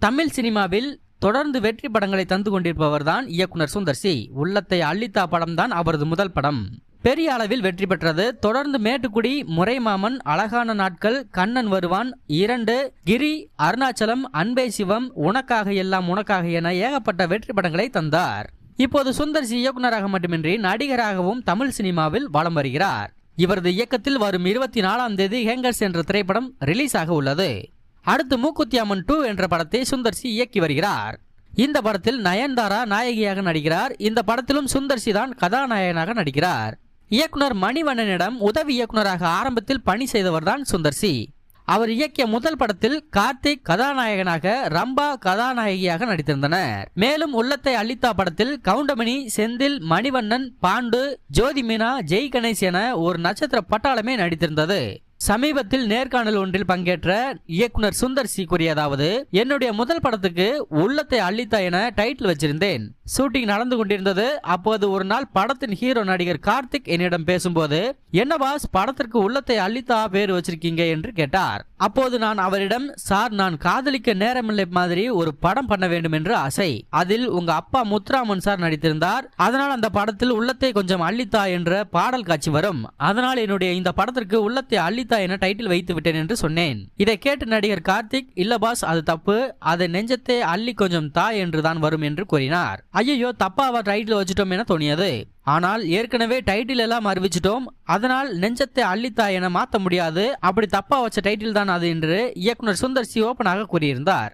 தமிழ் சினிமாவில் தொடர்ந்து வெற்றி படங்களை தந்து கொண்டிருப்பவர் தான் இயக்குனர் சுந்தர் சி. உள்ளத்தை அள்ளித்தா படம்தான் அவரது முதல் படம். பெரிய அளவில் வெற்றி பெற்றது. தொடர்ந்து மேட்டுக்குடி முறைமாமன் அழகான நாட்கள் கண்ணன் வருவான் இரண்டு கிரி அருணாச்சலம் அன்பே சிவம் உனக்காக எல்லாம் உனக்காக என ஏகப்பட்ட வெற்றி படங்களை தந்தார். இப்போது சுந்தர் சி இயக்குனராக மட்டுமின்றி நடிகராகவும் தமிழ் சினிமாவில் வலம் வருகிறார். இவரது இயக்கத்தில் வரும் இருபத்தி நாலாம் தேதி ஹேங்கர்ஸ் என்ற திரைப்படம் ரிலீஸ் ஆக உள்ளது. அடுத்து மூக்குத்தி அம்மன் டூ என்ற படத்தை சுந்தர் சி இயக்கி வருகிறார். இந்த படத்தில் நயன்தாரா நாயகியாக நடிக்கிறார். இந்த படத்திலும் சுந்தர் சி தான் கதாநாயகனாக நடிக்கிறார். இயக்குனர் மணிவண்ணனிடம் உதவி இயக்குனராக ஆரம்பத்தில் பணி செய்தவர்தான் சுந்தர் சி அவர் இயக்கிய முதல் படத்தில் கார்த்திக் கதாநாயகனாக ரம்பா கதாநாயகியாக நடித்திருந்தனர். மேலும் உள்ளத்தை அளித்தா படத்தில் கவுண்டமணி செந்தில் மணிவண்ணன் பாண்டு ஜோதி மீனா ஜெய் கணேஷ் என ஒரு நட்சத்திர பட்டாளமே நடித்திருந்தது. சமீபத்தில் நேர்காணல் ஒன்றில் பங்கேற்ற இயக்குனர் சுந்தர் சி கூறியதாவது என்னுடைய முதல் படத்துக்கு உள்ளத்தை அள்ளித்தா என டைட்டில் வச்சிருந்தேன். ஷூட்டிங் நடந்து கொண்டிருந்தது. அப்போது ஒரு நாள் படத்தின் ஹீரோ நடிகர் கார்த்திக் என்னிடம் பேசும்போது என்ன பாஸ் படத்திற்கு உள்ளத்தை அள்ளித்தா பேர் வச்சிருக்கீங்க? என்று கேட்டார். அப்போது நான் அவரிடம் சார் நான் காதலிக்க நேரமில்லை மாதிரி ஒரு படம் பண்ண வேண்டும் என்று ஆசை. அதில் உங்க அப்பா முத்துராமன் சார் நடித்திருந்தார். அதனால் அந்த படத்தில் உள்ளத்தை கொஞ்சம் அள்ளித்தா என்ற பாடல் காட்சி வரும். அதனால் என்னுடைய இந்த படத்திற்கு உள்ளத்தை அள்ளித்தா என டைட்டில் வைத்து விட்டேன் என்று சொன்னேன். இதை கேட்டு நடிகர் கார்த்திக் இல்ல பாஸ் அது தப்பு. அதை நெஞ்சத்தை அள்ளி கொஞ்சம் தா என்று தான் வரும் என்று கூறினார். ஐயோ அவர் டைட்டில் வச்சுட்டோம் என தோணியது. ஆனால் ஏற்கனவே டைட்டில் எல்லாம் அறிவிச்சிட்டோம். அதனால் நெஞ்சத்தை அள்ளித்தா என மாற்ற முடியாது. அப்படி தப்பா வச்ச டைட்டில் தான் அது என்று இயக்குனர் சுந்தர் சி ஓப்பனாக கூறியிருந்தார்.